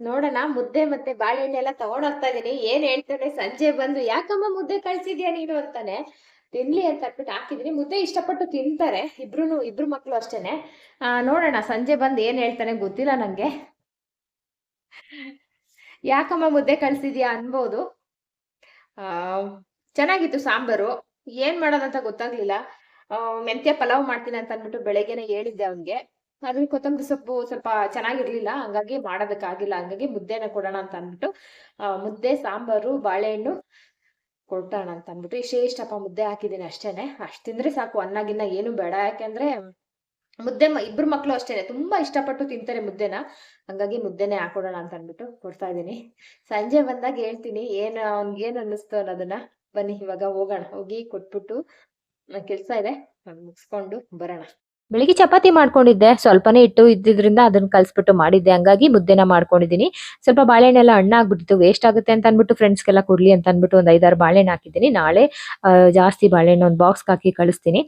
ನೋಡೋಣ, ಮುದ್ದೆ ಮತ್ತೆ ಬಾಳೆಹಣ್ಣು ಎಲ್ಲ ತಗೊಂಡ್ ಹೋಗ್ತಾ ಇದೀನಿ. ಏನ್ ಹೇಳ್ತಾನೆ ಸಂಜೆ ಬಂದು, ಯಾಕಮ್ಮ ಮುದ್ದೆ ಕಳ್ಸಿದ್ಯಾ ನೀನು ಅಂತಾನೆ? ತಿನ್ಲಿ ಅಂತ ಅಟ್ಬಿಟ್ಟು ಹಾಕಿದೀನಿ ಮುದ್ದೆ ಇಷ್ಟಪಟ್ಟು ತಿಂತಾರೆ. ಇಬ್ರು ಇಬ್ರು ಮಕ್ಳು ಅಷ್ಟೇನೆ. ಆ, ನೋಡೋಣ. ಸಂಜೆ ಬಂದು ಏನ್ ಹೇಳ್ತಾನೆ ಗೊತ್ತಿಲ್ಲ ನಂಗೆ. ಯಾಕಮ್ಮ ಮುದ್ದೆ ಕಳ್ಸಿದ್ಯಾ? ಅನ್ಬೋದು. ಆ, ಚೆನ್ನಾಗಿತ್ತು ಸಾಂಬಾರು. ಏನ್ ಮಾಡೋದಂತ ಗೊತ್ತಾಗ್ಲಿಲ್ಲ. ಮೆಂತ್ಯ ಪಲಾವ್ ಮಾಡ್ತೀನಿ ಅಂತ ಅಂದ್ಬಿಟ್ಟು ಬೆಳಗ್ಗೆನೆ ಹೇಳಿದ್ದೆ ಅವ್ನ್ಗೆ. ಅದ್ರ ಕೊತ್ತಂಬರಿ ಸೊಪ್ಪು ಸ್ವಲ್ಪ ಚೆನ್ನಾಗಿರ್ಲಿಲ್ಲ, ಹಂಗಾಗಿ ಮಾಡೋದಕ್ಕಾಗಿಲ್ಲ. ಹಂಗಾಗಿ ಮುದ್ದೆನ ಕೊಡೋಣ ಅಂತ ಅಂದ್ಬಿಟ್ಟು ಮುದ್ದೆ, ಸಾಂಬಾರು, ಬಾಳೆಹಣ್ಣು ಕೊಟ್ಟೋಣ ಅಂತ ಅಂದ್ಬಿಟ್ಟು, ಇಷ್ಟೇ ಇಷ್ಟಪ್ಪ ಮುದ್ದೆ ಹಾಕಿದ್ದೀನಿ ಅಷ್ಟೇನೆ. ಅಷ್ಟು ತಿಂದ್ರೆ ಸಾಕು ಅನ್ನ ಗಿನ್ನ ಏನು ಬೇಡ. ಯಾಕೆಂದ್ರೆ ಮುದ್ದೆ ಇಬ್ರು ಮಕ್ಳು ಅಷ್ಟೇನೆ. ತುಂಬಾ ಇಷ್ಟಪಟ್ಟು ತಿಂತಾರೆ ಮುದ್ದೆನ. ಹಂಗಾಗಿ ಮುದ್ದೆನೆ ಹಾಕೊಡೋಣ ಅಂತ ಅಂದ್ಬಿಟ್ಟು ಕೊಡ್ತಾ ಇದ್ದೀನಿ. ಸಂಜೆ ಬಂದಾಗ ಹೇಳ್ತೀನಿ, ಏನ್, ಅವ್ನ್ಗೆ ಏನ್ ಅನ್ನಿಸ್ತು ಅನ್ನೋದನ್ನ. ಬನ್ನಿ, ಇವಾಗ ಹೋಗೋಣ. ಹೋಗಿ ಕೊಟ್ಬಿಟ್ಟು ಕೆಲ್ಸ ಇದೆ. ಮುಗಿಸ್ಕೊಂಡು ಬರೋಣ. ಬೆಳಿಗ್ಗೆ ಚಪಾತಿ ಮಾಡ್ಕೊಂಡಿದ್ದೆ. ಸ್ವಲ್ಪನೇ ಇಟ್ಟು ಇದ್ದಿದ್ರಿಂದ ಅದನ್ನ ಕಲ್ಸ್ಬಿಟ್ಟು ಮಾಡಿದ್ದೆ. ಹಂಗಾಗಿ ಮುದ್ದೆನ ಮಾಡ್ಕೊಂಡಿದ್ದೀನಿ. ಸ್ವಲ್ಪ ಬಾಳೆಹಣ್ಣೆಲ್ಲ ಹಣ್ಣಾಗ್ಬಿಟ್ಟಿತ್ತು ವೇಸ್ಟ್ ಆಗುತ್ತೆ ಅಂತ ಅನ್ಬಿಟ್ಟು ಫ್ರೆಂಡ್ಸ್ಗೆಲ್ಲ ಕೊಡ್ಲಿ ಅಂತ ಅನ್ಬಿಟ್ಟು ಒಂದು ಐದಾರು ಬಾಳೆಹಣ್ಣು ಹಾಕಿದ್ದೀನಿ. ನಾಳೆ ಜಾಸ್ತಿ ಬಾಳೆಹಣ್ಣು ಒಂದು ಬಾಕ್ಸ್ ಹಾಕಿ ಕಳಿಸ್ತೀನಿ.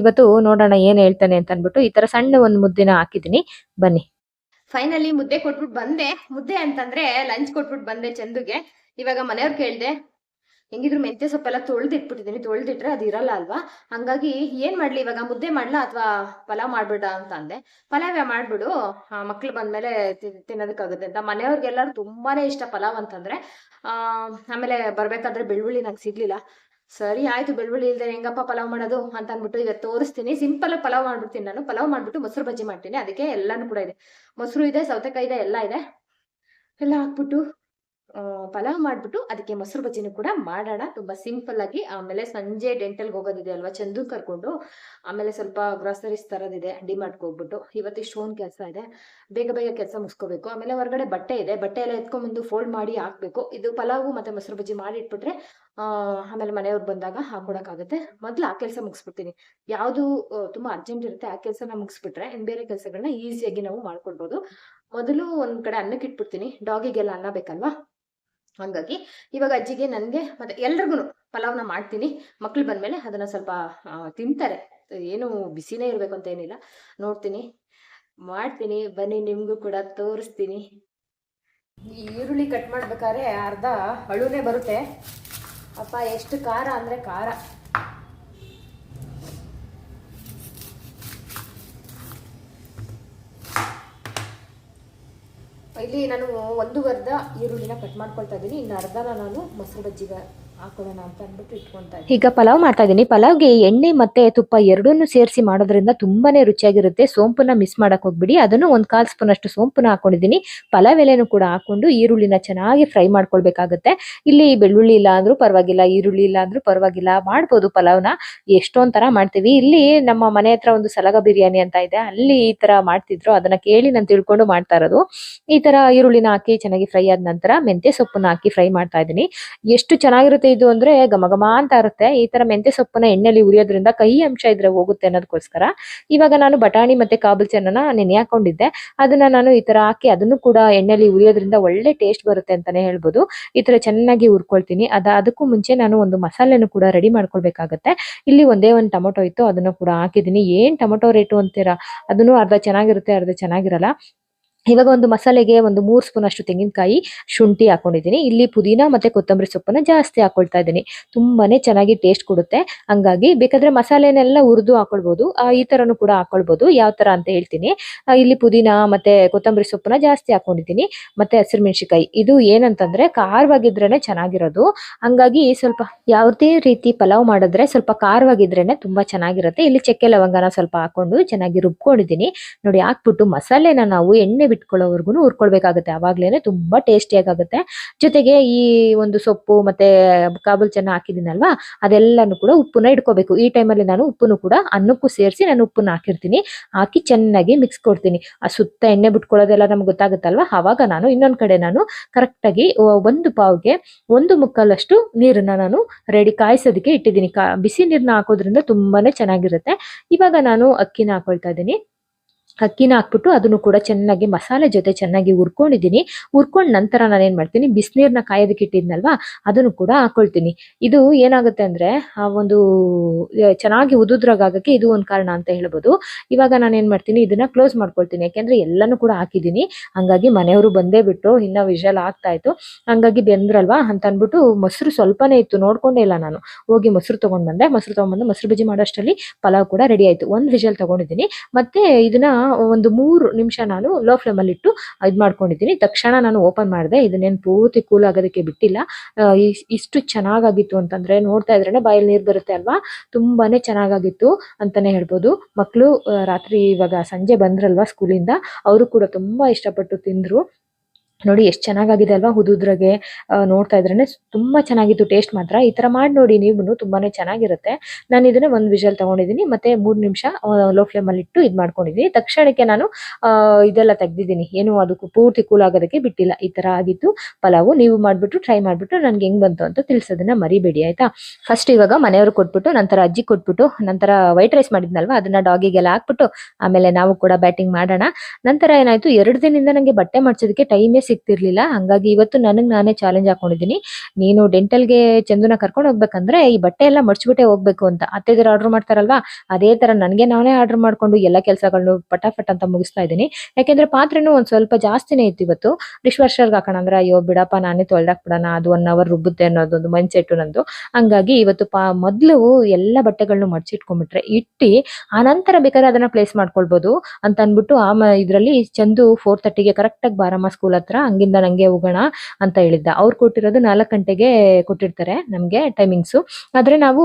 ಇವತ್ತು ನೋಡೋಣ ಏನ್ ಹೇಳ್ತಾನೆ ಅಂತ ಅನ್ಬಿಟ್ಟು ಈ ತರ ಸಣ್ಣ ಒಂದು ಮುದ್ದೆನ ಹಾಕಿದ್ದೀನಿ. ಬನ್ನಿ. ಫೈನಲಿ ಮುದ್ದೆ ಕೊಟ್ಬಿಟ್ಟು ಬಂದೆ. ಮುದ್ದೆ ಅಂತಂದ್ರೆ ಲಂಚ್ ಕೊಟ್ಬಿಟ್ಟು ಬಂದೆ ಚಂದುಗೆ. ಇವಾಗ ಮನೆಯವ್ರು ಕೇಳ್ದೆ ಹೆಂಗಿದ್ರು ಮೆಂತ್ಯ ಸೊಪ್ಪೆಲ್ಲ ತೊಳೆದಿಟ್ಬಿಟ್ಟಿದ್ದೀನಿ. ತೊಳ್ದಿಟ್ರೆ ಅದು ಇರಲ್ಲ ಅಲ್ವಾ? ಹಂಗಾಗಿ ಏನ್ ಮಾಡ್ಲಿ ಇವಾಗ? ಮುದ್ದೆ ಮಾಡ್ಲಾ ಅಥವಾ ಪಲಾವ್ ಮಾಡ್ಬಿಡ ಅಂತ ಅಂದೆ. ಪಲಾವ್ ಮಾಡ್ಬಿಡು. ಮಕ್ಳು ಬಂದ್ಮೇಲೆ ತಿನ್ನೋದಕ್ಕಾಗುತ್ತೆ ಅಂತ. ಮನೆಯವ್ರಿಗೆಲ್ಲರೂ ತುಂಬಾನೇ ಇಷ್ಟ ಪಲಾವ್ ಅಂತಂದ್ರೆ ಆಮೇಲೆ ಬರ್ಬೇಕಾದ್ರೆ ಬೆಳ್ಳುಳ್ಳಿ ನಂಗೆ ಸಿಗ್ಲಿಲ್ಲ. ಸರಿ, ಆಯ್ತು ಬೆಳ್ಳುಳ್ಳಿ ಇಲ್ದೆ ಹೆಂಗಪ್ಪ ಪಲಾವ್ ಮಾಡೋದು ಅಂತ ಅಂದ್ಬಿಟ್ಟು ಇವತ್ತು ತೋರಿಸ್ತೀನಿ. ಸಿಂಪಲ್ ಆಗಿ ಪಲಾವ್ ಮಾಡ್ಬಿಡ್ತೀನಿ ನಾನು. ಪಲಾವ್ ಮಾಡ್ಬಿಟ್ಟು ಮೊಸರು ಬಜ್ಜಿ ಮಾಡ್ತೀನಿ. ಅದಕ್ಕೆ ಎಲ್ಲಾನು ಕೂಡ ಇದೆ. ಮೊಸರು ಇದೆ, ಸೌತೆಕಾಯಿ ಇದೆ, ಎಲ್ಲ ಇದೆ. ಎಲ್ಲ ಹಾಕ್ಬಿಟ್ಟು ಪಲಾವ್ ಮಾಡ್ಬಿಟ್ಟು ಅದಕ್ಕೆ ಮೊಸರು ಬಜ್ಜಿನೂ ಕೂಡ ಮಾಡೋಣ. ತುಂಬ ಸಿಂಪಲ್ ಆಗಿ. ಆಮೇಲೆ ಸಂಜೆ ಡೆಂಟಲ್ಗೆ ಹೋಗೋದಿದೆ ಅಲ್ವಾ ಚಂದು ಕರ್ಕೊಂಡು. ಆಮೇಲೆ ಸ್ವಲ್ಪ ಗ್ರಾಸರೀಸ್ ತರೋದಿದೆ ಡಿಮಾರ್ಟ್ಗೆ ಹೋಗ್ಬಿಟ್ಟು. ಇವತ್ತು ಇಷ್ಟೊಂದು ಕೆಲಸ ಇದೆ. ಬೇಗ ಬೇಗ ಕೆಲಸ ಮುಗಿಸ್ಕೋಬೇಕು. ಆಮೇಲೆ ಹೊರಗಡೆ ಬಟ್ಟೆ ಇದೆ. ಬಟ್ಟೆ ಎಲ್ಲ ಎತ್ಕೊಂಡ್ಬಂದು ಫೋಲ್ಡ್ ಮಾಡಿ ಹಾಕ್ಬೇಕು. ಇದು ಪಲಾವು ಮತ್ತೆ ಮೊಸರು ಬಜ್ಜಿ ಮಾಡಿ ಇಟ್ಬಿಟ್ರೆ ಆಮೇಲೆ ಮನೆಯವ್ರು ಬಂದಾಗ ಹಾಕೊಡೋಕ್ಕಾಗುತ್ತೆ ಮೊದಲು ಆ ಕೆಲಸ ಮುಗಿಸ್ಬಿಡ್ತೀನಿ. ಯಾವುದು ತುಂಬ ಅರ್ಜೆಂಟ್ ಇರುತ್ತೆ, ಆ ಕೆಲಸನ ಮುಗಿಸ್ಬಿಟ್ರೆ ಇನ್ ಬೇರೆ ಕೆಲಸಗಳನ್ನ ಈಸಿಯಾಗಿ ನಾವು ಮಾಡ್ಕೊಡ್ಬೋದು. ಮೊದಲು ಒಂದು ಕಡೆ ಅನ್ನಕ್ಕೆ ಇಟ್ಬಿಡ್ತೀನಿ. ಡಾಗಿಗೆಲ್ಲ ಅನ್ನ ಬೇಕಲ್ವಾ? ಹಂಗಾಗಿ ಇವಾಗ ಅಜ್ಜಿಗೆ ನನಗೆ ಮತ್ತೆ ಎಲ್ರಿಗೂ ಪಲಾವ್ನ ಮಾಡ್ತೀನಿ. ಮಕ್ಳು ಬಂದಮೇಲೆ ಅದನ್ನ ಸ್ವಲ್ಪ ತಿಂತಾರೆ. ಏನು ಬಿಸಿನೇ ಇರಬೇಕು ಅಂತ ಏನಿಲ್ಲ. ನೋಡ್ತೀನಿ. ಮಾಡ್ತೀನಿ. ಬನ್ನಿ, ನಿಮಗೂ ಕೂಡ ತೋರಿಸ್ತೀನಿ. ಈ ಈರುಳ್ಳಿ ಕಟ್ ಮಾಡ್ಬೇಕಾದ್ರೆ ಅರ್ಧ ಅಳುನೇ ಬರುತ್ತೆ. ಅಪ್ಪ, ಎಷ್ಟು ಖಾರ ಅಂದ್ರೆ ಖಾರ. ಇಲ್ಲಿ ನಾನು ಒಂದು ಅರ್ಧ ಈರುಳ್ಳಿನ ಕಟ್ ಮಾಡ್ಕೊಳ್ತಾ ಇದ್ದೀನಿ. ಇನ್ನು ಅರ್ಧನ ನಾನು ಮೊಸರು ಬಜ್ಜಿಗೆ ಈಗ ಪಲಾವ್ ಮಾಡ್ತಾ ಇದ್ದೀನಿ. ಪಲಾವ್ಗೆ ಎಣ್ಣೆ ಮತ್ತೆ ತುಪ್ಪ ಎರಡನ್ನು ಸೇರಿಸಿ ಮಾಡೋದ್ರಿಂದ ತುಂಬಾನೇ ರುಚಿಯಾಗಿರುತ್ತೆ. ಸೋಂಪನ್ನ ಮಿಸ್ ಮಾಡಕ್ ಹೋಗ್ಬಿಡಿ. ಅದನ್ನು ಒಂದ್ ಕಾಲ್ ಸ್ಪೂನ್ ಅಷ್ಟು ಸೋಂಪನ್ನ ಹಾಕೊಂಡಿದ್ದೀನಿ. ಪಲಾವ್ ಎಲೆನೂ ಕೂಡ ಹಾಕೊಂಡು ಈರುಳ್ಳಿನ ಚೆನ್ನಾಗಿ ಫ್ರೈ ಮಾಡ್ಕೊಳ್ಬೇಕಾಗುತ್ತೆ. ಇಲ್ಲಿ ಬೆಳ್ಳುಳ್ಳಿ ಇಲ್ಲ ಅಂದ್ರೂ ಪರವಾಗಿಲ್ಲ, ಈರುಳ್ಳಿ ಇಲ್ಲ ಅಂದ್ರೂ ಪರವಾಗಿಲ್ಲ. ಮಾಡ್ಬೋದು ಪಲಾವ್ನ. ಎಷ್ಟೊಂದ್ ತರ ಮಾಡ್ತೀವಿ. ಇಲ್ಲಿ ನಮ್ಮ ಮನೆ ಹತ್ರ ಒಂದು ಸಲಗ ಬಿರಿಯಾನಿ ಅಂತ ಇದೆ. ಅಲ್ಲಿ ಈ ತರ ಮಾಡ್ತಿದ್ರು. ಅದನ್ನ ಕೇಳಿ ನಾನು ತಿಳ್ಕೊಂಡು ಮಾಡ್ತಾ ಇರೋದು. ಈ ತರ ಈರುಳ್ಳಿನ ಹಾಕಿ ಚೆನ್ನಾಗಿ ಫ್ರೈ ಆದ ನಂತರ ಮೆಂತ್ಯ ಸೊಪ್ಪನ್ನ ಹಾಕಿ ಫ್ರೈ ಮಾಡ್ತಾ ಇದ್ದೀನಿ. ಎಷ್ಟು ಚೆನ್ನಾಗಿರುತ್ತೆ ಇದು ಅಂದ್ರೆ ಘಮ ಅಂತ ಇರುತ್ತೆ. ಈ ತರ ಮೆಂತೆ ಸೊಪ್ಪನ್ನ ಎಣ್ಣೆಲಿ ಉರಿಯೋದ್ರಿಂದ ಕಹಿ ಅಂಶ ಇದ್ರೆ ಹೋಗುತ್ತೆ ಅನ್ನೋದಕ್ಕೋಸ್ಕರ ಇವಾಗ ನಾನು ಬಟಾಣಿ ಮತ್ತೆ ಕಾಬುಲ್ ಚೆನ್ನ ನೆನೆ ಹಾಕೊಂಡಿದ್ದೆ. ಅದನ್ನ ನಾನು ಈ ತರ ಹಾಕಿ ಅದನ್ನು ಕೂಡ ಎಣ್ಣೆಲಿ ಉರಿಯೋದ್ರಿಂದ ಒಳ್ಳೆ ಟೇಸ್ಟ್ ಬರುತ್ತೆ ಅಂತಾನೆ ಹೇಳ್ಬೋದು. ಈ ತರ ಚೆನ್ನಾಗಿ ಹುರ್ಕೊಳ್ತೀನಿ. ಅದ ಅದಕ್ಕೂ ಮುಂಚೆ ನಾನು ಒಂದು ಮಸಾಲೆನೂ ಕೂಡ ರೆಡಿ ಮಾಡ್ಕೊಳ್ಬೇಕಾಗತ್ತೆ. ಇಲ್ಲಿ ಒಂದೇ ಒಂದು ಟೊಮೊಟೊ ಇತ್ತು. ಅದನ್ನು ಕೂಡ ಹಾಕಿದ್ದೀನಿ. ಏನ್ ಟೊಮೊಟೊ ರೇಟು ಅಂತೀರಾ? ಅದನ್ನು ಅರ್ಧ ಚೆನ್ನಾಗಿರುತ್ತೆ, ಅರ್ಧ ಚೆನ್ನಾಗಿರಲ್ಲ. ಇವಾಗ ಒಂದು ಮಸಾಲೆಗೆ ಒಂದು ಮೂರು ಸ್ಪೂನ್ ಅಷ್ಟು ತೆಂಗಿನಕಾಯಿ ಶುಂಠಿ ಹಾಕೊಂಡಿದ್ದೀನಿ. ಇಲ್ಲಿ ಪುದೀನ ಮತ್ತೆ ಕೊತ್ತಂಬರಿ ಸೊಪ್ಪನ್ನ ಜಾಸ್ತಿ ಹಾಕೊಳ್ತಾ ಇದ್ದೀನಿ. ತುಂಬಾನೇ ಚೆನ್ನಾಗಿ ಟೇಸ್ಟ್ ಕೊಡುತ್ತೆ. ಹಂಗಾಗಿ ಬೇಕಾದ್ರೆ ಮಸಾಲೆನೆಲ್ಲ ಹುರಿದು ಹಾಕೊಳ್ಬಹುದು ಆ, ಈ ತರನು ಕೂಡ ಹಾಕೊಳ್ಬಹುದು ಯಾವ ತರ ಅಂತ ಹೇಳ್ತೀನಿ. ಇಲ್ಲಿ ಪುದೀನ ಮತ್ತೆ ಕೊತ್ತಂಬರಿ ಸೊಪ್ಪನ್ನ ಜಾಸ್ತಿ ಹಾಕೊಂಡಿದ್ದೀನಿ. ಮತ್ತೆ ಹಸಿರು ಮೆಣಸಿನಕಾಯಿ. ಇದು ಏನಂತಂದ್ರೆ ಖಾರವಾಗಿದ್ರೇನೆ ಚೆನ್ನಾಗಿರೋದು. ಹಂಗಾಗಿ ಸ್ವಲ್ಪ ಯಾವುದೇ ರೀತಿ ಪಲಾವ್ ಮಾಡಿದ್ರೆ ಸ್ವಲ್ಪ ಖಾರವಾಗಿದ್ರೇನೆ ತುಂಬಾ ಚೆನ್ನಾಗಿರುತ್ತೆ. ಇಲ್ಲಿ ಚಕ್ಕೆ ಲವಂಗನ ಸ್ವಲ್ಪ ಹಾಕೊಂಡು ಚೆನ್ನಾಗಿ ರುಬ್ಕೊಂಡಿದ್ದೀನಿ. ನೋಡಿ ಹಾಕ್ಬಿಟ್ಟು ಮಸಾಲೆನ ನಾವು ಎಣ್ಣೆ ಬಿಟ್ಕೊಳ್ಳೋವರೆಗೂ ಹುರ್ಕೊಳ್ಬೇಕಾಗುತ್ತೆ. ಅವಾಗ್ಲೇನೆ ತುಂಬಾ ಟೇಸ್ಟಿಯಾಗುತ್ತೆ ಜೊತೆಗೆ ಈ ಒಂದು ಸೊಪ್ಪು ಮತ್ತೆ ಕಾಬೂಲ್ ಚೆನ್ನ ಹಾಕಿದಿನಲ್ವಾ ಅದೆಲ್ಲಾನು ಕೂಡ ಉಪ್ಪನ್ನ ಇಟ್ಕೋಬೇಕು. ಈ ಟೈಮಲ್ಲಿ ನಾನು ಉಪ್ಪನ್ನು ಕೂಡ ಅನ್ನಕ್ಕೂ ಸೇರಿಸಿ ನಾನು ಉಪ್ಪನ್ನ ಹಾಕಿರ್ತೀನಿ. ಹಾಕಿ ಚೆನ್ನಾಗಿ ಮಿಕ್ಸ್ ಕೊಡ್ತೀನಿ. ಆ ಸುತ್ತ ಎಣ್ಣೆ ಬಿಟ್ಕೊಳ್ಳೋದೆಲ್ಲ ನಮ್ಗೆ ಗೊತ್ತಾಗುತ್ತಲ್ವಾ? ಅವಾಗ ನಾನು ಇನ್ನೊಂದ್ ಕಡೆ ನಾನು ಕರೆಕ್ಟಾಗಿ ಒಂದು ಪಾವ್ಗೆ ಒಂದು ಮುಕ್ಕಾಲಷ್ಟು ನೀರನ್ನ ನಾನು ರೆಡಿ ಕಾಯಿಸೋದಕ್ಕೆ ಇಟ್ಟಿದ್ದೀನಿ. ಬಿಸಿ ನೀರನ್ನ ಹಾಕೋದ್ರಿಂದ ತುಂಬಾನೇ ಚೆನ್ನಾಗಿರುತ್ತೆ. ಇವಾಗ ನಾನು ಅಕ್ಕಿನ ಹಾಕೊಳ್ತಾ ಇದ್ದೀನಿ. ಅಕ್ಕಿನ ಹಾಕ್ಬಿಟ್ಟು ಅದನ್ನು ಕೂಡ ಚೆನ್ನಾಗಿ ಮಸಾಲೆ ಜೊತೆ ಚೆನ್ನಾಗಿ ಹುರ್ಕೊಂಡಿದ್ದೀನಿ. ಹುರ್ಕೊಂಡ್ ನಂತರ ನಾನು ಏನು ಮಾಡ್ತೀನಿ, ಬಿಸಿನೀರ್ನ ಕಾಯೋದಕ್ಕೆ ಇಟ್ಟಿದ್ನಲ್ವಾ, ಅದನ್ನು ಕೂಡ ಹಾಕೊಳ್ತೀನಿ. ಇದು ಏನಾಗುತ್ತೆ ಅಂದ್ರೆ, ಆ ಒಂದು ಚೆನ್ನಾಗಿ ಉದುದ್ರಾಗಕ್ಕೆ ಇದು ಒಂದು ಕಾರಣ ಅಂತ ಹೇಳ್ಬೋದು. ಇವಾಗ ನಾನು ಏನು ಮಾಡ್ತೀನಿ, ಇದನ್ನ ಕ್ಲೋಸ್ ಮಾಡ್ಕೊಳ್ತೀನಿ. ಯಾಕೆಂದ್ರೆ ಎಲ್ಲಾನು ಕೂಡ ಹಾಕಿದ್ದೀನಿ. ಹಂಗಾಗಿ ಮನೆಯವರು ಬಂದೇ ಬಿಟ್ರು ಇನ್ನ ವಿಷಲ್ ಆಗ್ತಾ ಇತ್ತು. ಹಂಗಾಗಿ ಬೆಂದ್ರಲ್ವಾ ಅಂತ ಅಂದ್ಬಿಟ್ಟು ಮೊಸರು ಸ್ವಲ್ಪನೇ ಇತ್ತು, ನೋಡ್ಕೊಂಡೇ ಇಲ್ಲ ನಾನು. ಹೋಗಿ ಮೊಸರು ತಗೊಂಡ್ ಬಂದೆ. ಮೊಸರು ತೊಗೊಂಡ್ಬಂದು ಮೊಸರು ಬಜ್ಜಿ ಮಾಡೋಷ್ಟರಲ್ಲಿ ಪಲಾವ್ ಕೂಡ ರೆಡಿ ಆಯ್ತು. ಒಂದು ವಿಷಲ್ ತಗೊಂಡಿದ್ದೀನಿ. ಮತ್ತೆ ಇದನ್ನ ಒಂದು ಮೂರು ನಿಮಿಷ ನಾನು ಲೋ ಫ್ಲೇಮ್ ಅಲ್ಲಿ ಇಟ್ಟು ಇದ್ ಮಾಡ್ಕೊಂಡಿದ್ದೀನಿ. ತಕ್ಷಣ ನಾನು ಓಪನ್ ಮಾಡಿದೆ. ಇದನ್ನೇನು ಪೂರ್ತಿ ಕೂಲ್ ಆಗೋದಕ್ಕೆ ಬಿಟ್ಟಿಲ್ಲ. ಇಷ್ಟು ಚೆನ್ನಾಗಾಗಿತ್ತು ಅಂತಂದ್ರೆ ನೋಡ್ತಾ ಇದ್ರೆ ಬಾಯಲ್ಲಿ ನೀರು ಬರುತ್ತೆ ಅಲ್ವಾ? ತುಂಬಾನೇ ಚೆನ್ನಾಗಾಗಿತ್ತು ಅಂತಾನೆ ಹೇಳ್ಬೋದು. ಮಕ್ಕಳು ರಾತ್ರಿ ಇವಾಗ ಸಂಜೆ ಬಂದ್ರಲ್ವಾ ಸ್ಕೂಲಿಂದ ಅವರು ಕೂಡ ತುಂಬಾ ಇಷ್ಟಪಟ್ಟು ತಿಂದ್ರು. ನೋಡಿ ಎಷ್ಟು ಚೆನ್ನಾಗಾಗಿದೆ ಅಲ್ವಾ ಹುದುದ್ರಾಗೆ ನೋಡ್ತಾ ಇದ್ರೇನೆ ತುಂಬಾ ಚೆನ್ನಾಗಿತ್ತು ಟೇಸ್ಟ್ ಮಾತ್ರ. ಈ ತರ ಮಾಡಿ ನೋಡಿ ನೀವು ತುಂಬಾನೇ ಚೆನ್ನಾಗಿರುತ್ತೆ. ನಾನು ಇದನ್ನ ಒಂದ್ ವಿಷಲ್ ತಗೊಂಡಿದ್ದೀನಿ ಮತ್ತೆ ಮೂರ್ ನಿಮಿಷ ಲೋ ಫ್ಲೇಮ್ ಅಲ್ಲಿ ಇಟ್ಟು ಇದ್ ಮಾಡ್ಕೊಂಡಿದ್ದೀನಿ ತಕ್ಷಣಕ್ಕೆ ನಾನು ಇದೆಲ್ಲ ತೆಗ್ದಿದ್ದೀನಿ ಏನು ಅದಕ್ಕೂ ಪೂರ್ತಿ ಕೂಲ್ ಆಗೋದಕ್ಕೆ ಬಿಟ್ಟಿಲ್ಲ. ಈ ತರ ಆಗಿತ್ತು ಪಲಾವು. ನೀವು ಮಾಡ್ಬಿಟ್ಟು ಟ್ರೈ ಮಾಡ್ಬಿಟ್ಟು ನನ್ಗೆ ಹೆಂಗ್ ಬಂತು ಅಂತ ತಿಳಿಸೋದನ್ನ ಮರಿಬೇಡಿ, ಆಯ್ತಾ? ಫಸ್ಟ್ ಇವಾಗ ಮನೆಯವ್ರು ಕೊಟ್ಬಿಟ್ಟು, ನಂತರ ಅಜ್ಜಿ ಕೊಟ್ಬಿಟ್ಟು, ನಂತರ ವೈಟ್ ರೈಸ್ ಮಾಡಿದ್ನಲ್ವಾ? ಅದನ್ನ ಡಾಗಿಗೆಲ್ಲ ಹಾಕ್ಬಿಟ್ಟು, ಆಮೇಲೆ ನಾವು ಕೂಡ ಬ್ಯಾಟಿಂಗ್ ಮಾಡೋಣ. ನಂತರ ಏನಾಯ್ತು, ಎರಡು ದಿನದಿಂದ ನಂಗೆ ಬಟ್ಟೆ ಮಾಡ್ಸೋದಕ್ಕೆ ಟೈಮೇ ಸಿಗ್ತಿರ್ಲಿಲ್ಲ. ಹಂಗಾಗಿ ಇವತ್ತು ನನಗೆ ನಾನೇ ಚಾಲೆಂಜ್ ಹಾಕೊಂಡಿದ್ದೀನಿ. ನೀನು ಡೆಂಟಲ್ಗೆ ಚಂದುನ ಕರ್ಕೊಂಡು ಹೋಗ್ಬೇಕಂದ್ರೆ ಈ ಬಟ್ಟೆ ಎಲ್ಲ ಮಡ್ಚ್ಬಿಟ್ಟೆ ಹೋಗ್ಬೇಕು ಅಂತ. ಅತ್ತೆ ಅತ್ತೆದಿರು ಆರ್ಡರ್ ಮಾಡ್ತಾರಲ್ವಾ? ಅದೇ ತರ ನನಗೆ ನಾನೇ ಆರ್ಡರ್ ಮಾಡ್ಕೊಂಡು ಎಲ್ಲ ಕೆಲಸಗಳನ್ನು ಪಟಾಫಟ್ ಅಂತ ಮುಗಿಸ್ತಾ ಇದ್ದೀನಿ. ಯಾಕೆಂದ್ರೆ ಪಾತ್ರೆನೂ ಒಂದ್ ಸ್ವಲ್ಪ ಜಾಸ್ತಿನೇ ಇತ್ತು ಇವತ್ತು. ಡಿಶ್ ವಾಷರ್ಗೆ ಹಾಕೋಣ ಅಂದ್ರೆ ಅಯ್ಯೋ ಬಿಡಪ್ಪ, ನಾನೇ ಬಿಡೋಣ ಅದು ಒನ್ ಅವರ್ ರುಬ್ಬುತ್ತೆ ಅನ್ನೋದೊಂದು ಮೈಂಡ್ ಸೆಟ್ ನಂದು. ಹಂಗಾಗಿ ಇವತ್ತು ಪಾ, ಮೊದ್ಲು ಎಲ್ಲ ಬಟ್ಟೆಗಳನ್ನು ಮಡ್ಚಿಟ್ಕೊಂಡ್ಬಿಟ್ರೆ ಇಟ್ಟು, ಆ ನಂತರ ಬೇಕಾದ್ರೆ ಅದನ್ನ ಪ್ಲೇಸ್ ಮಾಡ್ಕೊಳ್ಬೋದು ಅಂತ ಅಂದ್ಬಿಟ್ಟು ಆ ಇದರಲ್ಲಿ ಚಂದು ಫೋರ್ ತರ್ಟಿಗೆ ಕರೆಕ್ಟ್ ಆಗಿ ಬಾರಮ್ಮ ಸ್ಕೂಲ್ ಹತ್ರ ಹಂಗಿಂದ ನಂಗೆ ಹೋಗೋಣ ಅಂತ ಹೇಳಿದ್ದ. ಅವ್ರು ಕೊಟ್ಟಿರೋದು ನಾಲ್ಕು ಗಂಟೆಗೆ ಕೊಟ್ಟಿರ್ತಾರೆ ನಮ್ಗೆ ಟೈಮಿಂಗ್ಸು ಆದ್ರೆ ನಾವು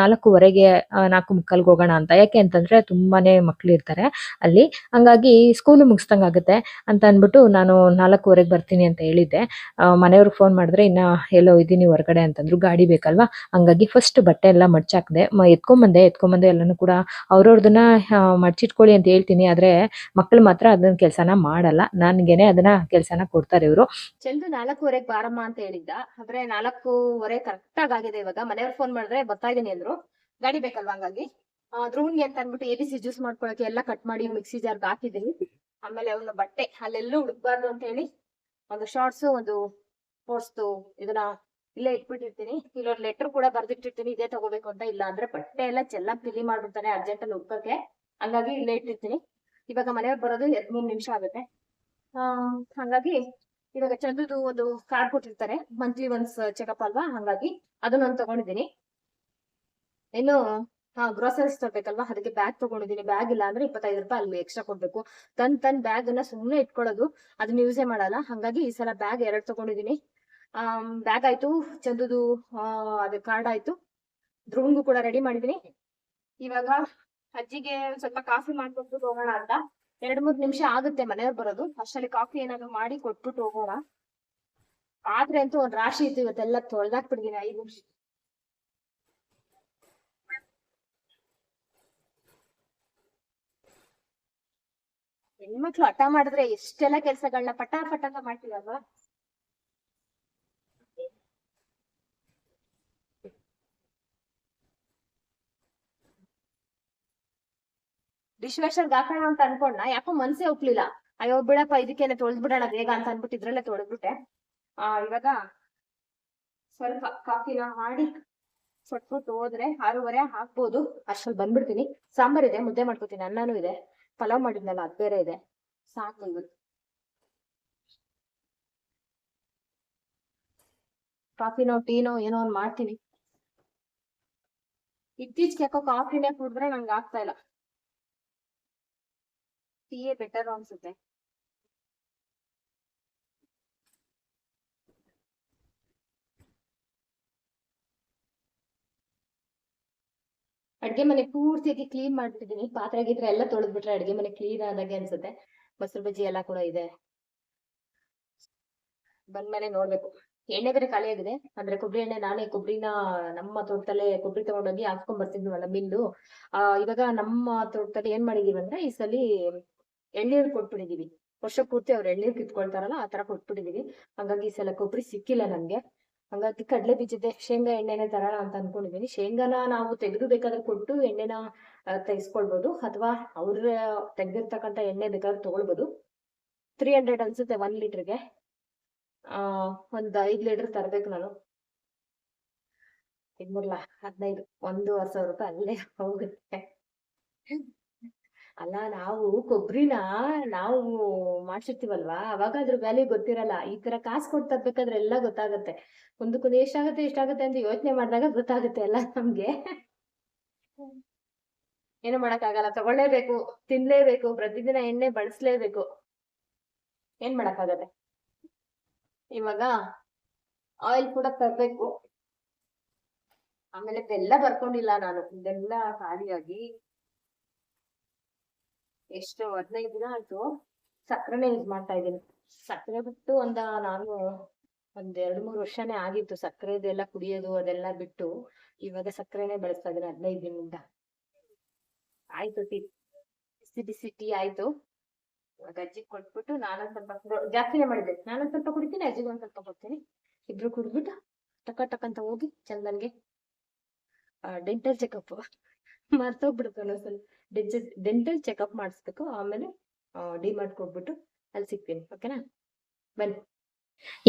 ನಾಲ್ಕೂವರೆಗೆ ನಾಲ್ಕು ಮುಕ್ಕಾಲ್ಗೆ ಹೋಗೋಣ ಅಂತ. ಯಾಕೆ ಅಂತಂದ್ರೆ ತುಂಬಾನೇ ಮಕ್ಳು ಇರ್ತಾರೆ ಅಲ್ಲಿ. ಹಂಗಾಗಿ ಸ್ಕೂಲು ಮುಗಿಸ್ದಂಗ್ ಆಗುತ್ತೆ ಅಂತ ಅಂದ್ಬಿಟ್ಟು ನಾನು ನಾಲ್ಕೂವರೆಗೆ ಬರ್ತೀನಿ ಅಂತ ಹೇಳಿದ್ದೆ. ಮನೆಯವ್ರಿಗೆ ಫೋನ್ ಮಾಡಿದ್ರೆ ಇನ್ನ, ಎಲ್ಲೋ ಇದ್ದೀನಿ ಹೊರಗಡೆ ಅಂತಂದ್ರು. ಗಾಡಿ ಬೇಕಲ್ವಾ? ಹಂಗಾಗಿ ಫಸ್ಟ್ ಬಟ್ಟೆ ಎಲ್ಲ ಮಡ್ಚಾಕ್ದೆ. ಎತ್ಕೊಂಬಂದೆ ಎತ್ಕೊಂಬಂದೆ ಎಲ್ಲಾನು ಕೂಡ ಅವ್ರವ್ರದನ್ನ ಮಡ್ಚಿಟ್ಕೊಳ್ಳಿ ಅಂತ ಹೇಳ್ತೀನಿ. ಆದ್ರೆ ಮಕ್ಕಳು ಮಾತ್ರ ಅದನ್ನ ಕೆಲ್ಸನ ಮಾಡಲ್ಲ. ನನ್ಗೆನೆ ಅದನ್ನ ಕೆಲ್ಸನ ಕೊಡ್ತಾರೆ ಇವರು. ಚಂದು ನಾಲ್ಕೂವರೆಗೆ ಬಾರಮ್ಮ ಅಂತ ಹೇಳಿದ್ದ. ಆದ್ರೆ ನಾಲ್ಕೂವರೆ ಕರೆಕ್ಟ್ ಆಗಿ ಆಗಿದೆ ಇವಾಗ. ಮನೆಯವ್ರು ಫೋನ್ ಮಾಡಿದ್ರೆ ಬರ್ತಾ ಇದೀನಿ ಅಂದ್ರು. ಗಾಡಿ ಬೇಕಲ್ವಾ ಹಂಗಾಗಿ? ಧ್ರುವನ್ಗೆ ಅಂತ ಅನ್ಬಿಟ್ಟು ಎ ಬಿ ಸಿ ಜ್ಯೂಸ್ ಮಾಡ್ಕೊಳಕ್ಕೆ ಎಲ್ಲ ಕಟ್ ಮಾಡಿ ಮಿಕ್ಸಿ ಜಾರ್ಗೆ ಹಾಕಿದ್ದೀನಿ. ಆಮೇಲೆ ಅವನ ಬಟ್ಟೆ, ಅಲ್ಲೆಲ್ಲೂ ಹುಡುಕ್ಬಾರ್ದು ಅಂತ ಹೇಳಿ ಒಂದು ಶಾರ್ಟ್ಸ್ ಒಂದು ಸ್ಪೋರ್ಟ್ಸ್ದು ಇದನ್ನ ಇಲ್ಲೇ ಇಟ್ಬಿಟ್ಟಿರ್ತೀನಿ. ಇಲ್ಲೊಂದು ಲೆಟರ್ ಕೂಡ ಬರ್ದಿಟ್ಟಿರ್ತೀನಿ. ಇದೇ ತಗೋಬೇಕು ಅಂತ ಇಲ್ಲ ಅಂದ್ರೆ ಬಟ್ಟೆ ಎಲ್ಲ ಚೆಲ್ಲ ಪಿಲಿ ಮಾಡ್ಬಿಡ್ತಾನೆ ಅರ್ಜೆಂಟ್ ಅಲ್ಲಿ ಹಂಗಾಗಿ ಇಲ್ಲೇ ಇಟ್ಟಿರ್ತೀನಿ. ಇವಾಗ ಮನೆಯವ್ರು ಬರೋದು ಎರಡ್ ಮೂರ್ ನಿಮಿಷ ಆಗುತ್ತೆ. ಹಂಗಾಗಿ ಇವಾಗ ಚಂದುದು ಒಂದು ಕಾರ್ಡ್ ಕೊಟ್ಟಿರ್ತಾರೆ. ಮಂತ್ಲಿ ಒನ್ಸ್ ಚೆಕಪ್ ಅಲ್ವಾ? ಹಂಗಾಗಿ ಅದನ್ನ ನಾನು ತಗೊಂಡಿದ್ದೀನಿ. ಇನ್ನು ಹಾ ಗ್ರೋಸರೀಸ್ ತರ್ಬೇಕಲ್ವಾ? ಅದಕ್ಕೆ ಬ್ಯಾಗ್ ತಗೊಂಡಿದ್ದೀನಿ. ಬ್ಯಾಗ್ ಇಲ್ಲ ಅಂದ್ರೆ ಇಪ್ಪತ್ತೈದು ರೂಪಾಯಿ ಅಲ್ಲಿ ಎಕ್ಸ್ಟ್ರಾ ಕೊಡ್ಬೇಕು. ತನ್ ತನ್ ಬ್ಯಾಗ್ ಅನ್ನ ಸುಮ್ನೆ ಇಟ್ಕೊಳ್ಳೋದು. ಅದನ್ನ ಯೂಸೇ ಮಾಡಲ್ಲ. ಹಂಗಾಗಿ ಈ ಸಲ ಬ್ಯಾಗ್ ಎರಡು ತಗೊಂಡಿದ್ದೀನಿ. ಆ ಬ್ಯಾಗ್ ಆಯ್ತು. ಚಂದುದು ಅದೇ ಕಾರ್ಡ್ ಆಯ್ತು. ಧ್ರುವನ್ಗೂ ಕೂಡ ರೆಡಿ ಮಾಡಿದೀನಿ ಇವಾಗ ಅಜ್ಜಿಗೆ ಸ್ವಲ್ಪ ಕಾಫಿ ಮಾಡ್ಕೊಂಡು ಹೋಗೋಣ ಅಂತ. ಎರಡ್ ಮೂರ್ ನಿಮಿಷ ಆಗುತ್ತೆ ಮನೆಯವ್ರು ಬರೋದು. ಅಷ್ಟರಲ್ಲಿ ಕಾಫಿ ಏನಾದ್ರು ಮಾಡಿ ಕೊಟ್ಬಿಟ್ಟು ಹೋಗೋಣ. ಆದ್ರೆ ಅಂತೂ ಒಂದ್ ರಾಶಿ ಇತ್ತು ಇವತ್ತೆಲ್ಲ ತೊಳ್ದಾಕ್ಬಿಡ್ತೀನಿ ಐದು ನಿಮಿಷ. ಹೆಣ್ಮಕ್ಳು ಹಠ ಮಾಡಿದ್ರೆ ಎಷ್ಟೆಲ್ಲ ಕೆಲ್ಸಗಳನ್ನ ಪಟ ಪಟ ಮಾಡ್ತೀವಲ್ವಾ ಡಿಶ್ ವಾಷರ್ಗೆ ಹಾಕೋಣ ಅಂತ ಅನ್ಕೊಂಡ ಯಾಕೋ ಮನ್ಸೇ ಒಪ್ಲಿಲ್ಲ. ಅಯ್ಯೋ, ಬಿಡಪ್ಪ ಇದಕ್ಕೆ ತೊಳೆದ್ ಬಿಡೋಣ ಬೇಗ ಅಂತ ಅನ್ಬಿಟ್ಟು ಇದ್ರಲ್ಲೇ ತೊಳೆದ್ಬಿಟ್ಟೆ. ಆ, ಇವಾಗ ಸ್ವಲ್ಪ ಕಾಫಿನ ಮಾಡಿ ಕೊಟ್ಬಿಟ್ಟು ಹೋದ್ರೆ ಆರೂವರೆ ಹಾಕ್ಬೋದು ಅಷ್ಟ್ರಲ್ಲಿ ಬಂದ್ಬಿಡ್ತೀನಿ. ಸಾಂಬಾರ್ ಇದೆ, ಮುದ್ದೆ ಮಾಡ್ಕೊತೀನಿ. ಅನ್ನನೂ ಇದೆ. ಪಲಾವ್ ಮಾಡಿದ್ನಲ್ಲ, ಅದ್ ಬೇರೆ ಇದೆ. ಸಾಕು ಇವತ್ತು ಕಾಫಿನೋ, ಟೀನೋ, ಏನೋ ಒಂದ್ ಮಾಡ್ತೀನಿ. ಇತ್ತೀಚೆಗೆ ಯಾಕೋ ಕಾಫಿನೇ ಕುಡಿದ್ರೆ ನಂಗೆ ಆಗ್ತಾ ಇಲ್ಲ. ಟೀಯೇ ಬೆಟರ್ ಅನ್ಸುತ್ತೆ. ಅಡ್ಗೆ ಮನೆ ಪೂರ್ತಿಯಾಗಿ ಕ್ಲೀನ್ ಮಾಡ್ಬಿಟ್ಟಿದೀನಿ. ಪಾತ್ರೆ ಗೀತ್ರೆ ಎಲ್ಲ ತೊಳೆದ್ಬಿಟ್ರೆ ಅಡ್ಗೆ ಮನೆ ಕ್ಲೀನ್ ಆದಾಗೆ ಅನ್ಸುತ್ತೆ. ಮೊಸರು ಬಜ್ಜಿ ಎಲ್ಲ ಕೂಡ ಇದೆ. ಬಂದ್ಮೇಲೆ ನೋಡ್ಬೇಕು. ಎಣ್ಣೆ ಬೇರೆ ಖಾಲಿ ಆಗಿದೆ. ಅಂದ್ರೆ ಕೊಬ್ಬರಿ ಎಣ್ಣೆ ನಾನೇ ಕೊಬ್ಬರಿನ ನಮ್ಮ ತೋಟದಲ್ಲೇ ಕೊಬ್ಬರಿ ತಗೊಂಡೋಗಿ ಹಾಕ್ಕೊಂಡ್ ಬರ್ತಿದ್ವಲ್ಲ ಮಿಲ್ಲು. ಆ, ಇವಾಗ ನಮ್ಮ ತೋಟದಲ್ಲಿ ಏನ್ ಮಾಡಿದೀವಿ ಅಂದ್ರೆ ಈ ಸಲಿ ಎಳ್ನೀರು ಕೊಟ್ಬಿಟ್ಟಿದೀವಿ. ವರ್ಷ ಪೂರ್ತಿ ಅವ್ರು ಎಳ್ನೀರ್ ಕಿತ್ಕೊಳ್ತಾರಲ್ಲ, ಆ ತರ ಕೊಟ್ಬಿಟ್ಟಿದೀವಿ. ಹಂಗಾಗಿ ಈ ಸಲ ಕೊಬ್ಬರಿ ಸಿಕ್ಕಿಲ್ಲ ನಮ್ಗೆ ಹಂಗಾಗಿ ಕಡಲೆ ಬೀಜದ ಶೇಂಗಾ ಎಣ್ಣೆನೆ ತರೋಣ ಅಂತ ಅನ್ಕೊಂಡಿದೀನಿ. ಶೇಂಗಾನ ನಾವು ತೆಗೆದು ಬೇಕಾದ್ರೆ ಕೊಟ್ಟು ಎಣ್ಣೆನ ತೆಗೆಸ್ಕೊಳ್ಬೋದು. ಅಥವಾ ಅವ್ರ ತೆಗ್ದಿರ್ತಕ್ಕಂಥ ಎಣ್ಣೆ ಬೇಕಾದ್ರೆ ತಗೊಳ್ಬೋದು. ತ್ರೀ ಹಂಡ್ರೆಡ್ ಅನ್ಸುತ್ತೆ ಒನ್ ಲೀಟರ್ಗೆ. ಆ, ಒಂದ್ ಐದ್ ಲೀಟರ್ ತರ್ಬೇಕು ನಾನು. ಇದ್ಮೂರ್ಲ ಹದಿನೈದು, ಒಂದೂವರೆ ಸಾವಿರ ರೂಪಾಯಿ ಅಲ್ಲೇ ಹೋಗುತ್ತೆ. ಅಲ್ಲ ನಾವು ಕೊಬ್ಬರಿನ ನಾವು ಮಾಡ್ಸಿರ್ತೀವಲ್ವಾ? ಅವಾಗ ಅದ್ರ ವ್ಯಾಲ್ಯೂ ಗೊತ್ತಿರಲ್ಲ. ಈ ತರ ಕಾಸು ಕೊಟ್ಟು ತರ್ಬೇಕಾದ್ರೆ ಎಲ್ಲ ಗೊತ್ತಾಗುತ್ತೆ. ಒಂದಕ್ಕೊಂದು ಎಷ್ಟಾಗುತ್ತೆ ಎಷ್ಟಾಗುತ್ತೆ ಅಂತ ಯೋಚನೆ ಮಾಡಿದಾಗ ಗೊತ್ತಾಗುತ್ತೆ ಎಲ್ಲ ನಮ್ಗೆ. ಏನು ಮಾಡಕ್ಕಾಗಲ್ಲ. ತಗೊಳ್ಳೇಬೇಕು, ತಿನ್ಲೇಬೇಕು, ಪ್ರತಿದಿನ ಎಣ್ಣೆ ಬಳಸ್ಲೇಬೇಕು. ಏನ್ ಮಾಡಕ್ಕಾಗತ್ತೆ? ಇವಾಗ ಆಯಿಲ್ ಕೂಡ ತರ್ಬೇಕು. ಆಮೇಲೆ ಬೆಲ್ಲ ಬರ್ಕೊಂಡಿಲ್ಲ ನಾನು. ಬೆಲ್ಲ ಖಾಲಿಯಾಗಿ ಎಷ್ಟು ಹದಿನೈದು ದಿನ ಆಯ್ತು ಸಕ್ಕರೆನೇ ಯೂಸ್ ಮಾಡ್ತಾ ಇದ್ದೀನಿ. ಸಕ್ಕರೆ ಬಿಟ್ಟು ಒಂದ ನಾನು ಒಂದ್ ಎರಡ್ ಮೂರ್ ವರ್ಷನೇ ಆಗಿತ್ತು ಸಕ್ಕರೆದೆಲ್ಲ ಕುಡಿಯೋದು ಅದೆಲ್ಲ ಬಿಟ್ಟು, ಇವಾಗ ಸಕ್ಕರೆನೇ ಬಳಸ್ತಾ ಇದ್ದೀನಿ ಹದಿನೈದು ದಿನದಿಂದ. ಆಯ್ತು ಟೀ, ಬಿಸಿ ಬಿಸಿ ಆಯ್ತು. ಇವಾಗ ಅಜ್ಜಿಗೆ ಕೊಟ್ಬಿಟ್ಟು ನಾನೊಂದ್ ಸ್ವಲ್ಪ ಜಾಸ್ತಿನೇ ಮಾಡಿದ್ದೆ ನಾನೊಂದ್ ಸ್ವಲ್ಪ ಕುಡಿತೀನಿ, ಅಜ್ಜಿಗೆ ಒಂದ್ ಸ್ವಲ್ಪ ಕೊಡ್ತೀನಿ. ಇಬ್ರು ಕುಡ್ಬಿಟ್ಟು ಟಕ ಟಕ್ ಅಂತ ಹೋಗಿ ಚಂದನ್ಗೆ ಡೆಂಟಲ್ ಚೆಕಪ್ ಮರ್ತೋಗ್ಬಿಡುತ್ತೆ ಒಂದೊಂದ್ಸಲ. ಡೆಂಟಲ್ ಚೆಕಪ್ ಮಾಡಿಸ್ಬೇಕು ಆಮೇಲೆ ಡಿ ಹೋಗ್ಬಿಟ್ಟು ಅಲ್ಲಿ ಸಿಗ್ತೀನಿ ಓಕೆನಾ? ಬನ್ನಿ.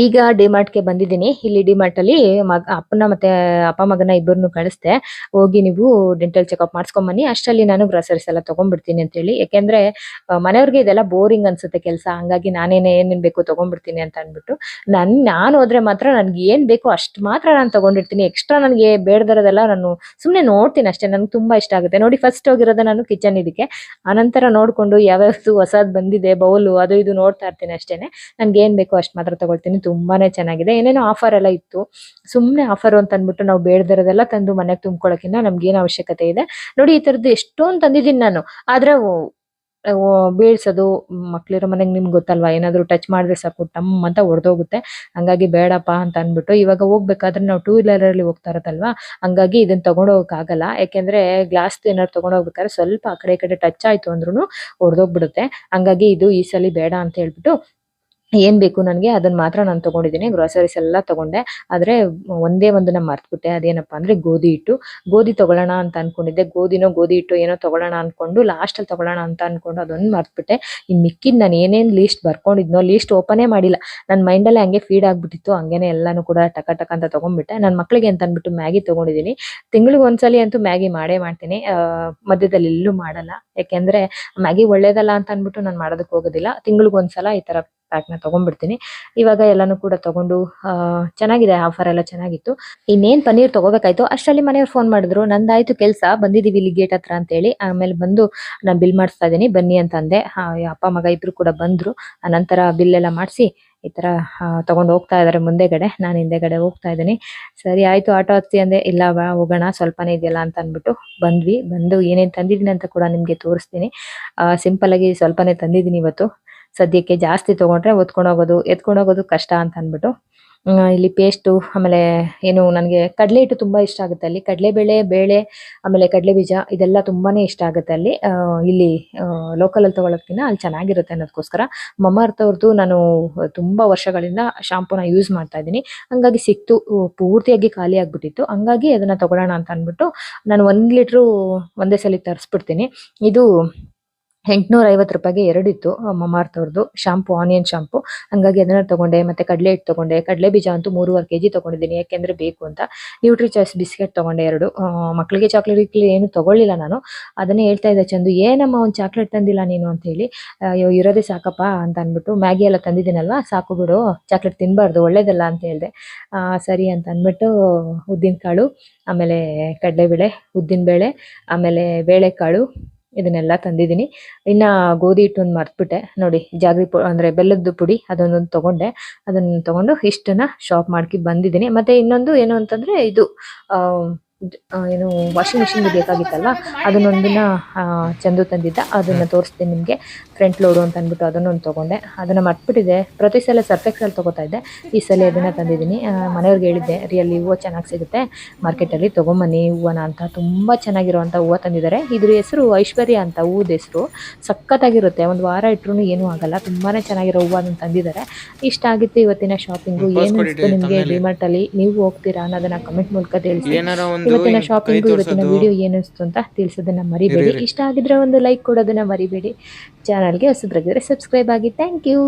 ಈಗ ಡಿಮಾರ್ಟ್ಗೆ ಬಂದಿದ್ದೀನಿ. ಇಲ್ಲಿ ಡಿಮಾರ್ಟ್ ಅಲ್ಲಿ ಮಗ, ಅಪ್ಪನ ಮತ್ತೆ ಅಪ್ಪ ಮಗನ ಇಬ್ಬರನ್ನು ಕಳಿಸ್ದೆ. ಹೋಗಿ ನೀವು ಡೆಂಟಲ್ ಚೆಕಪ್ ಮಾಡ್ಸ್ಕೊಂಬನ್ನಿ. ಅಷ್ಟರಲ್ಲಿ ನಾನು ಗ್ರಾಸರೀಸ್ ಎಲ್ಲ ತಗೊಂಡ್ಬಿಡ್ತೀನಿ ಅಂತ ಹೇಳಿ ಯಾಕೆಂದ್ರೆ ಮನೆಯವ್ರಿಗೆ ಇದೆಲ್ಲ ಬೋರಿಂಗ್ ಅನ್ಸುತ್ತೆ ಕೆಲಸ. ಹಂಗಾಗಿ ನಾನೇನೇ ಏನೇನ್ ಬೇಕು ತಗೊಂಡ್ಬಿಡ್ತೀನಿ ಅಂತ ಅಂದ್ಬಿಟ್ಟು ನನ್, ನಾನು ಹೋದ್ರೆ ಮಾತ್ರ ನನ್ಗೆ ಏನ್ ಬೇಕು ಅಷ್ಟು ಮಾತ್ರ ನಾನು ತಗೊಂಡಿರ್ತೀನಿ. ಎಕ್ಸ್ಟ್ರಾ ನನಗೆ ಬೇಡದಿರೋದೆಲ್ಲ ನಾನು ಸುಮ್ನೆ ನೋಡ್ತೀನಿ ಅಷ್ಟೇ. ನನ್ಗೆ ತುಂಬಾ ಇಷ್ಟ ಆಗುತ್ತೆ. ನೋಡಿ ಫಸ್ಟ್ ಹೋಗಿರೋದು ನಾನು ಕಿಚನ್ ಇದಕ್ಕೆ. ಆನಂತರ ನೋಡ್ಕೊಂಡು ಯಾವ್ಯಾವ್ದು ಹೊಸದು ಬಂದಿದೆ, ಬೌಲು, ಅದು ಇದು ನೋಡ್ತಾ ಇರ್ತೀನಿ ಅಷ್ಟೇನೆ. ನನ್ಗೆ ಏನ್ ಬೇಕು ಅಷ್ಟು ಮಾತ್ರ ತಗೊಳ್ತೀನಿ, ತುಂಬಾನೇ ಚೆನ್ನಾಗಿದೆ. ಏನೇನೋ ಆಫರ್ ಎಲ್ಲ ಇತ್ತು. ಸುಮ್ಮನೆ ಆಫರ್ ಅಂತ ಅಂದ್ಬಿಟ್ಟು ನಾವು ಬೇಡದಿರೋದೆಲ್ಲ ತಂದು ಮನೆಗೆ ತುಂಬ್ಕೊಳಕಿನ್ನ ನಮ್ಗೆ ಏನ್ ಅವಶ್ಯಕತೆ ಇದೆ. ನೋಡಿ, ಈ ಥರದ್ದು ಎಷ್ಟೊಂದು ತಂದಿದ್ದೀನಿ ನಾನು. ಆದ್ರೆ ಬೀಳ್ಸೋದು ಮಕ್ಳಿರೋ ಮನೆಗೆ ನಿಮ್ಗೆ ಗೊತ್ತಲ್ವಾ? ಏನಾದರೂ ಟಚ್ ಮಾಡಿದ್ರೆ ಸಾಕು, ಟಮ್ ಅಂತ ಹೊಡೆದೋಗುತ್ತೆ ಹಂಗಾಗಿ ಬೇಡಪ್ಪ ಅಂತ ಅಂದ್ಬಿಟ್ಟು ಇವಾಗ ಹೋಗ್ಬೇಕಾದ್ರೆ ನಾವು ಟೂ ವೀಲರಲ್ಲಿ ಹೋಗ್ತಾ ಇರತ್ತಲ್ವಾ? ಹಂಗಾಗಿ ಇದನ್ನ ತಗೊಂಡ್ ಯಾಕೆಂದರೆ ಯಾಕೆಂದ್ರೆ ಗ್ಲಾಸ್ ಏನಾದ್ರು ತೊಗೊಂಡೋಗ್ಬೇಕಾದ್ರೆ ಸ್ವಲ್ಪ ಆ ಕಡೆ ಈ ಕಡೆ ಟಚ್ ಆಯಿತು ಅಂದ್ರೂ ಹೊಡೆದೋಗ್ಬಿಡುತ್ತೆ ಹಂಗಾಗಿ ಇದು ಈ ಸಲ ಬೇಡ ಅಂತ ಹೇಳ್ಬಿಟ್ಟು ಏನ್ ಬೇಕು ನನಗೆ? ಅದನ್ನ ಮಾತ್ರ ನಾನು ತಗೊಂಡಿದ್ದೀನಿ. ಗ್ರೋಸರೀಸ್ ಎಲ್ಲ ತಗೊಂಡೆ. ಆದ್ರೆ ಒಂದೇ ಒಂದು ಒಂದನ್ನ ಮರ್ತ್ಬಿಟ್ಟೆ. ಅದೇನಪ್ಪ ಅಂದ್ರೆ ಗೋಧಿ ಹಿಟ್ಟು. ಗೋಧಿ ತಗೊಳ್ಳೋಣ ಅಂತ ಅನ್ಕೊಂಡಿದ್ದೆ. ಗೋಧಿನೋ, ಗೋಧಿ ಹಿಟ್ಟು ಏನೋ ತಗೊಳ್ಳೋಣ ಅನ್ಕೊಂಡು ಲಾಸ್ಟ್ ಅಲ್ಲಿ ತಗೊಳ್ಳೋಣ ಅಂತ ಅನ್ಕೊಂಡು ಅದೊಂದು ಮರ್ತ್ಬಿಟ್ಟೆ. ಇನ್ ಮಿಕ್ಕಿದ್ ನಾನು ಏನೇನ್ ಲೀಸ್ಟ್ ಬರ್ಕೊಂಡಿದ್ನೋ ಲೀಸ್ಟ್ ಓಪನೇ ಮಾಡಿಲ್ಲ. ನನ್ನ ಮೈಂಡಲ್ಲೇ ಹಂಗೆ ಫೀಡ್ ಆಗ್ಬಿಟ್ಟಿತ್ತು. ಹಂಗೇನೆ ಎಲ್ಲಾನು ಕೂಡ ಟಕ ಟಕ ಅಂತ ತಗೊಂಡ್ಬಿಟ್ಟೆ ನನ್ನ ಮಕ್ಳಿಗೆ ಅಂತ ಅನ್ಬಿಟ್ಟು ಮ್ಯಾಗಿ ತಗೊಂಡಿದ್ದೀನಿ. ತಿಂಗಳಿಗೆ ಒಂದ್ಸಲಿ ಅಂತೂ ಮ್ಯಾಗಿ ಮಾಡೇ ಮಾಡ್ತೀನಿ. ಮಧ್ಯದಲ್ಲಿ ಎಲ್ಲೂ ಮಾಡಲ್ಲ. ಯಾಕೆಂದ್ರೆ ಮ್ಯಾಗಿ ಒಳ್ಳೇದಲ್ಲ ಅಂತ ಅನ್ಬಿಟ್ಟು ನಾನು ಮಾಡೋದಕ್ಕೆ ಹೋಗೋದಿಲ್ಲ. ತಿಂಗಳಿಗೆ ಒಂದ್ಸಲ ಈ ತರ ಪ್ಯಾಕ್ನ ತಗೊಂಡ್ಬಿಡ್ತೀನಿ. ಇವಾಗ ಎಲ್ಲಾನು ಕೂಡ ತಗೊಂಡು ಚೆನ್ನಾಗಿದೆ ಆಫರ್ ಎಲ್ಲ ಚೆನ್ನಾಗಿತ್ತು. ಇನ್ನೇನ್ ಪನ್ನೀರ್ ತಗೋಬೇಕಾಯ್ತು? ಅಷ್ಟರಲ್ಲಿ ಮನೆಯವ್ರು ಫೋನ್ ಮಾಡಿದ್ರು. ನಂದಾಯ್ತು ಕೆಲಸ. ಬಂದಿದೀವಿ ಇಲ್ಲಿ ಗೇಟ್ ಹತ್ರ ಅಂತ ಹೇಳಿ ಆಮೇಲೆ ಬಂದು ನಾನು ಬಿಲ್ ಮಾಡಿಸ್ತಾ ಇದೀನಿ ಬನ್ನಿ ಅಂತ ಅಂದೆ. ಅಪ್ಪ, ಮಗ ಇಬ್ರು ಕೂಡ ಬಂದ್ರು. ನಂತರ ಬಿಲ್ ಎಲ್ಲ ಮಾಡಿಸಿ ಈ ತರ ತೊಗೊಂಡು ಹೋಗ್ತಾ ಇದಾರೆ ಮುಂದೆಗಡೆ. ನಾನು ಹಿಂದೆಗಡೆ ಹೋಗ್ತಾ ಇದ್ದೀನಿ. ಸರಿ, ಆಯ್ತು, ಆಟೋ ಹತ್ತಿ ಅಂದೆ. ಇಲ್ಲ, ಬಾ, ಹೋಗೋಣ. ಸ್ವಲ್ಪನೇ ಇದೆಯಲ್ಲ ಅಂತ ಅಂದ್ಬಿಟ್ಟು ಬಂದ್ವಿ. ಬಂದು ಏನೇನ್ ತಂದಿದ್ದೀನಿ ಅಂತ ಕೂಡ ನಿಮ್ಗೆ ತೋರಿಸ್ತೀನಿ. ಸಿಂಪಲ್ ಆಗಿ ಸ್ವಲ್ಪನೇ ತಂದಿದ್ದೀನಿ ಇವತ್ತು. ಸದ್ಯಕ್ಕೆ ಜಾಸ್ತಿ ತಗೊಂಡ್ರೆ ಒತ್ಕೊಂಡು ಹೋಗೋದು, ಎತ್ಕೊಂಡು ಹೋಗೋದು ಕಷ್ಟ ಅಂತ ಅಂದ್ಬಿಟ್ಟು ಇಲ್ಲಿ ಪೇಸ್ಟು ಆಮೇಲೆ ಏನು ನನಗೆ ಕಡಲೆ ಹಿಟ್ಟು ತುಂಬಾ ಇಷ್ಟ ಆಗುತ್ತೆ ಅಲ್ಲಿ. ಕಡಲೆಬೇಳೆ ಬೇಳೆ ಆಮೇಲೆ ಕಡಲೆ ಬೀಜ, ಇದೆಲ್ಲ ತುಂಬಾನೇ ಇಷ್ಟ ಆಗುತ್ತೆ ಅಲ್ಲಿ. ಇಲ್ಲಿ ಲೋಕಲ್ ಅಲ್ಲಿ ತಗೊಳಕ್ಕಿಂತ ಅಲ್ಲಿ ಚೆನ್ನಾಗಿರುತ್ತೆ ಅನ್ನೋದಕ್ಕೋಸ್ಕರ ಮಮ್ಮ ಅರ್ಥವ್ರದ್ದು ನಾನು ತುಂಬಾ ವರ್ಷಗಳಿಂದ ಶಾಂಪೂನ ಯೂಸ್ ಮಾಡ್ತಾ ಇದ್ದೀನಿ. ಹಂಗಾಗಿ ಸಿಕ್ತು, ಪೂರ್ತಿಯಾಗಿ ಖಾಲಿ ಆಗಿಬಿಟ್ಟಿತ್ತು. ಹಂಗಾಗಿ ಅದನ್ನ ತೊಗೊಳ್ಳೋಣ ಅಂತ ಅಂದ್ಬಿಟ್ಟು ನಾನು ಒಂದು ಲೀಟ್ರು ಒಂದೇ ಸಲ ತರಿಸ್ಬಿಡ್ತೀನಿ. ಇದು ಎಂಟ್ನೂರ ಐವತ್ತು ರೂಪಾಯಿಗೆ ಎರಡು ಇತ್ತು. ಮಮಾರ್ತವ್ರದ್ದು ಶಾಂಪು ಆನಿಯನ್ ಶಾಂಪು ಹಂಗಾಗಿ ಅದನ್ನ ತಗೊಂಡೆ, ಮತ್ತೆ ಕಡಲೆ ಹಿಟ್ಟು ತಗೊಂಡೆ. ಕಡಲೆ ಬೀಜ ಅಂತೂ ಮೂರುವರೆ ಕೆಜಿ ತಗೊಂಡಿದ್ದೀನಿ. ಯಾಕೆಂದ್ರೆ ಬೇಕು ಅಂತ. ನ್ಯೂಟ್ರಿ ಚಾಯ್ಸ್ ಬಿಸ್ಕೆಟ್ ತಗೊಂಡೆ ಎರಡು. ಮಕ್ಕಳಿಗೆ ಚಾಕ್ಲೇಟ್ ಏನು ತಗೊಳ್ಳಿಲ್ಲ ನಾನು. ಅದನ್ನೇ ಹೇಳ್ತಾ ಇದ್ದೆ, ಚಂದು, ಏನಮ್ಮ ಒಂದು ಚಾಕ್ಲೇಟ್ ತಂದಿಲ್ಲ ನೀನು ಅಂತ ಹೇಳಿ. ಅಯ್ಯೋ, ಇರೋದೇ ಸಾಕಪ್ಪ ಅಂತ ಅಂದ್ಬಿಟ್ಟು ಮ್ಯಾಗಿ ಎಲ್ಲ ತಂದಿದ್ದೀನಲ್ಲ, ಸಾಕು ಬಿಡು ಚಾಕ್ಲೇಟ್ ತಿನ್ಬಾರ್ದು, ಒಳ್ಳೇದಲ್ಲ ಅಂತ ಹೇಳಿದೆ. ಸರಿ ಅಂತ ಅಂದ್ಬಿಟ್ಟು ಉದ್ದಿನ ಕಾಳು ಆಮೇಲೆ ಕಡಲೆಬೇಳೆ, ಉದ್ದಿನಬೇಳೆ, ಆಮೇಲೆ ಬೇಳೆಕಾಳು ಇದನ್ನೆಲ್ಲ ತಂದಿದ್ದೀನಿ. ಇನ್ನ ಗೋಧಿ ಹಿಟ್ಟು ಒಂದು ಮರ್ತ್ಬಿಟ್ಟೆ. ನೋಡಿ ಜಾಗ್ರಿ ಪು ಅಂದ್ರೆ ಬೆಲ್ಲದ್ದು ಪುಡಿ ಅದನ್ನೊಂದು ತಗೊಂಡೆ. ಅದನ್ನ ತಗೊಂಡು ಇಷ್ಟನ್ನ ಶಾಪ್ ಮಾಡ್ಕಿ ಬಂದಿದ್ದೀನಿ. ಮತ್ತೆ ಇನ್ನೊಂದು ಏನು ಅಂತಂದ್ರೆ ಇದು ಆ, ಏನು ವಾಷಿಂಗ್ ಮಿಷಿನ್ಗೆ ಬೇಕಾಗಿತ್ತಲ್ವ ಅದನ್ನೊಂದಿನ ಚಂದು ತಂದಿದ್ದ ಅದನ್ನ ತೋರಿಸ್ತೀನಿ ನಿಮಗೆ. ಫ್ರಂಟ್ ಲೋಡು ಅಂತ ಅಂದ್ಬಿಟ್ಟು ಅದನ್ನೊಂದು ತೊಗೊಂಡೆ. ಅದನ್ನು ಮರ್ತ್ಬಿಟ್ಟಿದೆ. ಪ್ರತಿ ಸಲ ಸರ್ಫೆಕ್ಸಲ್ಲಿ ತೊಗೋತಾ ಇದ್ದೆ. ಈ ಸಲ ಅದನ್ನು ತಂದಿದ್ದೀನಿ. ಮನೆಯವ್ರಿಗೆ ಹೇಳಿದ್ದೆ ರಿಯಲ್ಲಿ ಹೂವು ಚೆನ್ನಾಗಿ ಸಿಗುತ್ತೆ. ಮಾರ್ಕೆಟಲ್ಲಿ ತೊಗೊಂಬನ್ನಿ ಹೂವನ ಅಂತ. ತುಂಬ ಚೆನ್ನಾಗಿರುವಂಥ ಹೂವು ತಂದಿದ್ದಾರೆ. ಇದ್ರ ಹೆಸರು ಐಶ್ವರ್ಯ ಅಂತ ಹೂವದ ಹೆಸರು. ಸಖತ್ತಾಗಿರುತ್ತೆ. ಒಂದು ವಾರ ಇಟ್ರೂ ಏನೂ ಆಗಲ್ಲ. ತುಂಬಾ ಚೆನ್ನಾಗಿರೋ ಹೂವು ಅದನ್ನು ತಂದಿದ್ದಾರೆ. ಇಷ್ಟ ಆಗಿತ್ತು ಇವತ್ತಿನ ಶಾಪಿಂಗು ಏನು ನಿಮಗೆ. ಡಿಮಾರ್ಟಲ್ಲಿ ನೀವು ಹೋಗ್ತೀರಾ ಅನ್ನೋದನ್ನ ಕಮೆಂಟ್ ಮೂಲಕ ತಿಳಿಸಿ. ಇವತ್ತಿನ ಶಾಪಿಂಗ್ ಇವತ್ತಿನ ವಿಡಿಯೋ ಏನು ಅನಿಸ್ತು ಅಂತ ತಿಳಿಸೋದನ್ನ ಮರಿಬೇಡಿ. ಇಷ್ಟ ಆಗಿದ್ರೆ ಒಂದು ಲೈಕ್ ಕೊಡೋದನ್ನ ಮರಿಬೇಡಿ. ಚಾನಲ್ಗೆ ಹೊಸದ್ರಾಗಿದ್ರೆ ಸಬ್ಸ್ಕ್ರೈಬ್ ಆಗಿ. Thank you